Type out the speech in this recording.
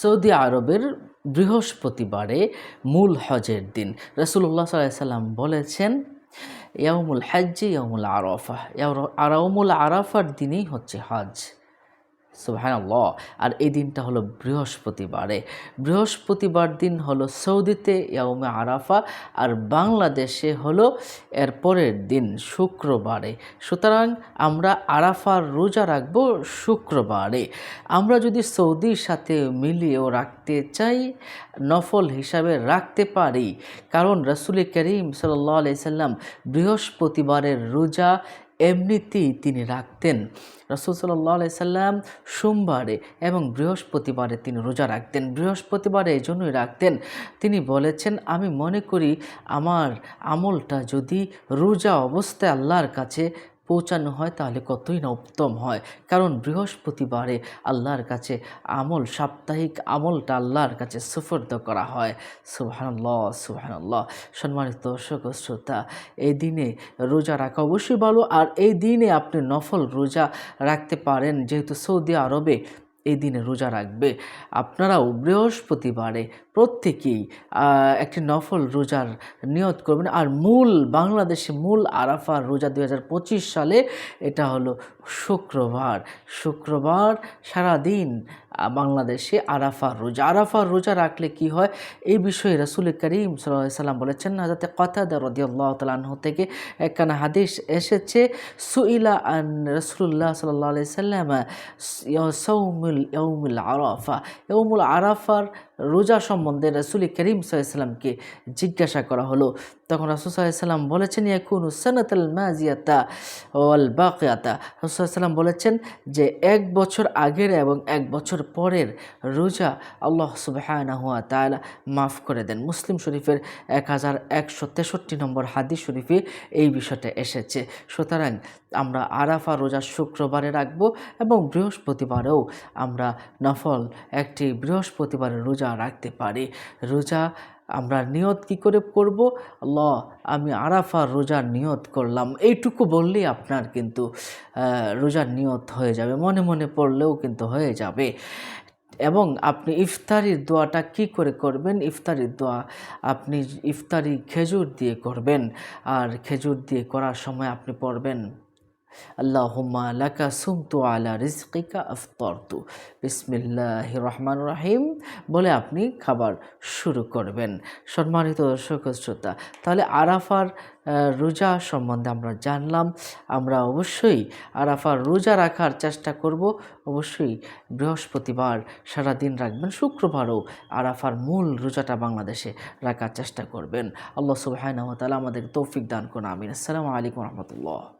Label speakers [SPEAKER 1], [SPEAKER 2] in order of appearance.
[SPEAKER 1] Saudi আরবের বৃহস্পতিবারে মূল হজের দিন। রসুল্লাহ সাল্লাম বলেছেন ইয়ামুল হাজ্জি ইয়ামুল আরফা আরাউমুল আরাফার দিনেই হচ্ছে হজ। সুবহানাল্লাহ। আর এই দিনটা হলো বৃহস্পতিবারে। বৃহস্পতিবার দিন হলো সৌদিতে ইয়াউমে আরাফা আর বাংলাদেশে হলো এর পরের দিন শুক্রবারে। সুতরাং আমরা আরাফার রোজা রাখব শুক্রবারে। আমরা যদি সৌদির সাথে মিলিয়েও রাখতে চাই, নফল হিসাবে রাখতে পারি। কারণ রসুল করিম সাল্লাহ সাল্লাম বৃহস্পতিবারের রোজা এমনিতেই তিনি রাখতেন। রসুল সাল্লাহ সাল্লাম সোমবারে এবং বৃহস্পতিবারে তিনি রোজা রাখতেন। বৃহস্পতিবারে এই জন্যই রাখতেন। তিনি বলেছেন, আমি মনে করি আমার আমলটা যদি রোজা অবস্থায় আল্লাহর কাছে পৌঁছানো হয় তাহলে কতই না উত্তম হয়। কারণ বৃহস্পতিবারে আল্লাহর কাছে আমল, সাপ্তাহিক আমলটা আল্লাহর কাছে সুফর্দ করা হয়। সুবহানাল্লাহ সুবহানাল্লাহ। সম্মানিত দর্শক ও শ্রোতা, এই দিনে রোজা রাখা অবশ্যই ভালো। আর এই দিনে আপনি নফল রোজা রাখতে পারেন। যেহেতু সৌদি আরবে এই দিনে রোজা রাখবে। আপনারাও বৃহস্পতিবারে প্রত্যেকেই একটি নফল রোজার নিয়ত করবেন। আর মূল, বাংলাদেশে মূল আরাফার রোজা দু হাজার পঁচিশ সালে এটা হলো শুক্রবার। শুক্রবার সারাদিন বাংলাদেশে আরাফার রোজা। আরাফার রোজা রাখলে কি হয়? এই বিষয়ে রসুল করিম সাল্লাম বলেছেন না যাতে কথা রদি আল্লাহ তালাহ থেকে একখানা হাদিস এসেছে, সুইলা আন রসুল্লাহ সাল্লাহ সাল্লাম সৌমুল ইউমুল আরাফা। ইউমুল আরাফার রোজা সম্বন্ধে রসুল করিম সাল্লামকে জিজ্ঞাসা করা হলো। তখন রসুল সাল্লাম বলেছেন, ইয়াকুন সনাতাল মাজিয়াতা ওয়াল বাকিয়াতা। রসুল্লাম বলেছেন যে, এক বছর আগের এবং এক বছর পরের রোজা আল্লাহ সুবাহানা হুয়া তালা মাফ করে দেন। মুসলিম শরীফের এক হাজার একশো তেষট্টি নম্বর হাদিস শরীফে এই বিষয়টা এসেছে। সুতরাং আমরা আরাফা রোজা শুক্রবারে রাখব এবং বৃহস্পতিবারেও আমরা নফল একটি বৃহস্পতিবারের রোজা রাখতে পারি। রোজা আমরা নিয়ত কি করে করব? ল আমি আরাফার রোজার নিয়ত করলাম। এইটুকু বললেই আপনার কিন্তু রোজার নিয়ত হয়ে যাবে। মনে মনে পড়লেও কিন্তু হয়ে যাবে। এবং আপনি ইফতারির দোয়াটা কি করে করবেন? ইফতারির দোয়া আপনি ইফতারি খেজুর দিয়ে করবেন। আর খেজুর দিয়ে করার সময় আপনি পড়বেন আল্লাহুম্মা লাকা সুমতু আলা রিজকিকা বিসমিল্লাহ রহমান রাহিম বলে আপনি খাবার শুরু করবেন। সম্মানিত দর্শক শ্রোতা, তাহলে আরাফার রোজা সম্বন্ধে আমরা জানলাম। আমরা অবশ্যই আরাফার রোজা রাখার চেষ্টা করব। অবশ্যই বৃহস্পতিবার সারা দিন রাখবেন, শুক্রবারও আরাফার মূল রোজাটা বাংলাদেশে রাখার চেষ্টা করবেন। আল্লাহ সুবাহ আমাদের তৌফিক দান করুন, আমিন। আসসালামু আলাইকুম রহমতুল্লাহ।